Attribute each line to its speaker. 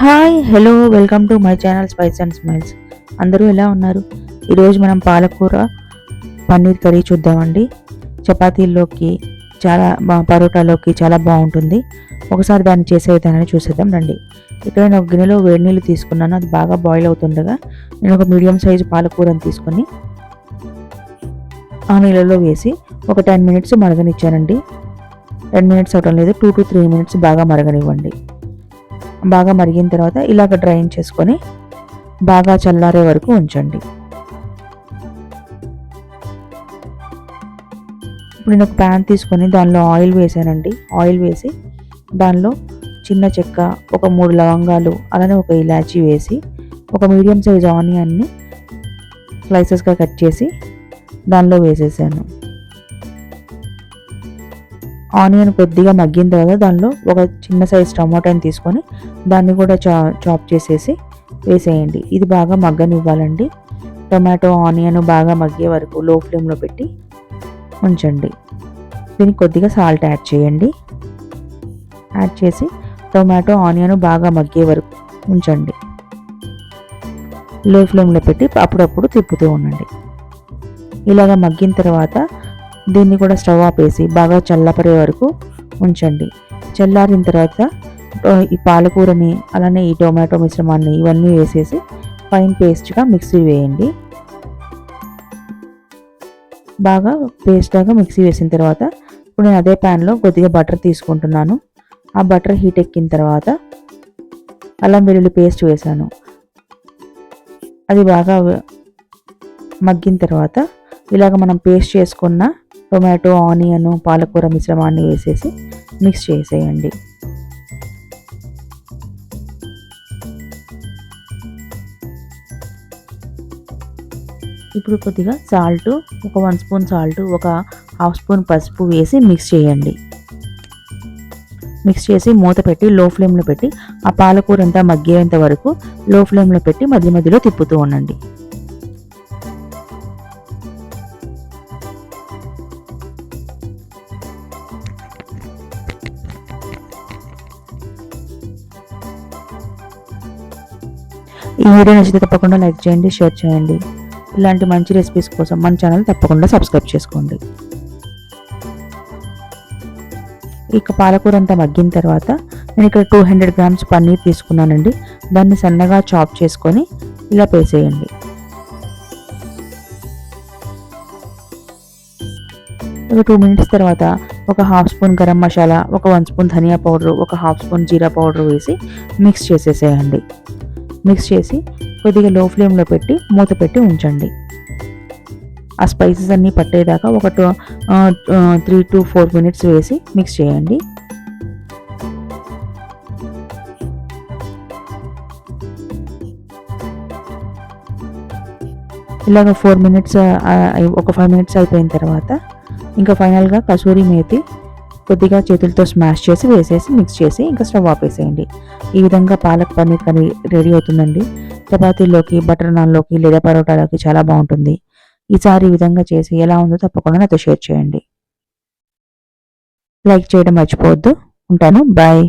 Speaker 1: Hi hello welcome to my channel spice and smiles. అందరూ ఎలా ఉన్నారు? ఈరోజు మనం పాలకూర పన్నీర్ కర్రీ చూద్దామండి. చపాతీల్లోకి చాలా పరోటాలోకి చాలా బాగుంటుంది. ఒకసారి దాన్ని చేసే విధానాన్ని చూసేద్దాం రండి. ఇక్కడ నేను ఒక గిన్నెలో వేడి నీళ్ళు తీసుకున్నాను అది బాగా బాయిల్ అవుతుండగా నేను ఒక మీడియం సైజు పాలకూరని తీసుకొని ఆ నీళ్ళలో వేసి ఒక టెన్ మినిట్స్ మరగనిచ్చానండి. టెన్ మినిట్స్ అవటం లేదు టూ టు త్రీ మినిట్స్ బాగా మరగనివ్వండి. బాగా మరిగిన తర్వాత ఇలాగ డ్రైన్ చేసుకొని బాగా చల్లారే వరకు ఉంచండి. ఇప్పుడు నేను ఒక ప్యాన్ తీసుకొని దానిలో ఆయిల్ వేసానండి. ఆయిల్ వేసి దానిలో చిన్న చెక్క ఒక మూడు లవంగాలు అలానే ఒక ఇలాచీ వేసి ఒక మీడియం సైజ్ ఆనియన్ని స్లైసెస్గా కట్ చేసి దానిలో వేసేసాను. ఆనియన్ కొద్దిగా మగ్గిన తర్వాత దానిలో ఒక చిన్న సైజ్ టమాటాని తీసుకొని దాన్ని కూడా చా చాప్ చేసేసి వేసేయండి. ఇది బాగా మగ్గనివ్వాలండి. టొమాటో ఆనియన్ బాగా మగ్గే వరకు లో ఫ్లేమ్లో పెట్టి ఉంచండి. దీనికి కొద్దిగా సాల్ట్ యాడ్ చేయండి. యాడ్ చేసి టొమాటో ఆనియన్ బాగా మగ్గే వరకు ఉంచండి. లో ఫ్లేమ్లో పెట్టి అప్పుడప్పుడు తిప్పుతూ ఉండండి. ఇలాగ మగ్గిన తర్వాత దీన్ని కూడా స్టవ్ ఆపేసి బాగా చల్లపడే వరకు ఉంచండి. చల్లారిన తర్వాత ఈ పాలకూరని అలానే ఈ టొమాటో మిశ్రమాన్ని ఇవన్నీ వేసేసి ఫైన్ పేస్ట్గా మిక్సీ వేయండి. బాగా పేస్ట్గా మిక్సీ వేసిన తర్వాత ఇప్పుడు నేను అదే ప్యాన్లో కొద్దిగా బటర్ తీసుకుంటున్నాను. ఆ బటర్ హీట్ ఎక్కిన తర్వాత అల్లం వెల్లుల్లి పేస్ట్ వేసాను అది బాగా మగ్గిన తర్వాత ఇలాగ మనం పేస్ట్ చేసుకున్న టొమాటో ఆనియన్ పాలకూర మిశ్రమాన్ని వేసేసి మిక్స్ చేసేయండి. ఇప్పుడు కొద్దిగా సాల్ట్ ఒక వన్ స్పూన్ సాల్ట్ ఒక హాఫ్ స్పూన్ పసుపు వేసి మిక్స్ చేయండి. మిక్స్ చేసి మూత పెట్టి లో ఫ్లేమ్లో పెట్టి ఆ పాలకూర అంతా మగ్గేంత వరకు లో ఫ్లేమ్లో పెట్టి మధ్య మధ్యలో తిప్పుతూ ఉండండి. ఈ వీడియో నచ్చితే తప్పకుండా లైక్ చేయండి షేర్ చేయండి. ఇలాంటి మంచి రెసిపీస్ కోసం మన ఛానల్ తప్పకుండా సబ్స్క్రైబ్ చేసుకోండి. ఇక పాలకూర అంతా మగ్గిన తర్వాత నేను ఇక్కడ టూ హండ్రెడ్ గ్రామ్స్ పన్నీర్ తీసుకున్నానండి. దాన్ని సన్నగా చాప్ చేసుకొని ఇలా పేసేయండి. ఒక టూ మినిట్స్ తర్వాత ఒక హాఫ్ స్పూన్ గరం మసాలా ఒక వన్ స్పూన్ ధనియా పౌడర్ ఒక హాఫ్ స్పూన్ జీరా పౌడర్ వేసి మిక్స్ చేసేసేయండి. మిక్స్ చేసి కొద్దిగా లో ఫ్లేమ్లో పెట్టి మూత పెట్టి ఉంచండి. ఆ స్పైసెస్ అన్నీ పట్టేదాకా ఒక two three to four minutes వేసి మిక్స్ చేయండి. ఇలాగ ఫోర్ మినిట్స్ ఒక ఫైవ్ మినిట్స్ అయిపోయిన తర్వాత ఇంకా ఫైనల్గా కసూరి మేతి కొద్దిగా చేతులతో స్మాష్ చేసి వేసేసి మిక్స్ చేసి ఇంకా స్టవ్ ఆపేసేయండి ఈ విధంగా పాలక్ పన్నీర్ కర్రీ రెడీ అవుతుందండి. చపాతీలోకి బటర్ నాన్లోకి లేదా పరోటాలోకి చాలా బాగుంటుంది. ఈసారి ఈ విధంగా చేసి ఎలా ఉందో తప్పకుండా నాతో షేర్ చేయండి. లైక్ చేయడం మర్చిపోవద్దు. ఉంటాను. బాయ్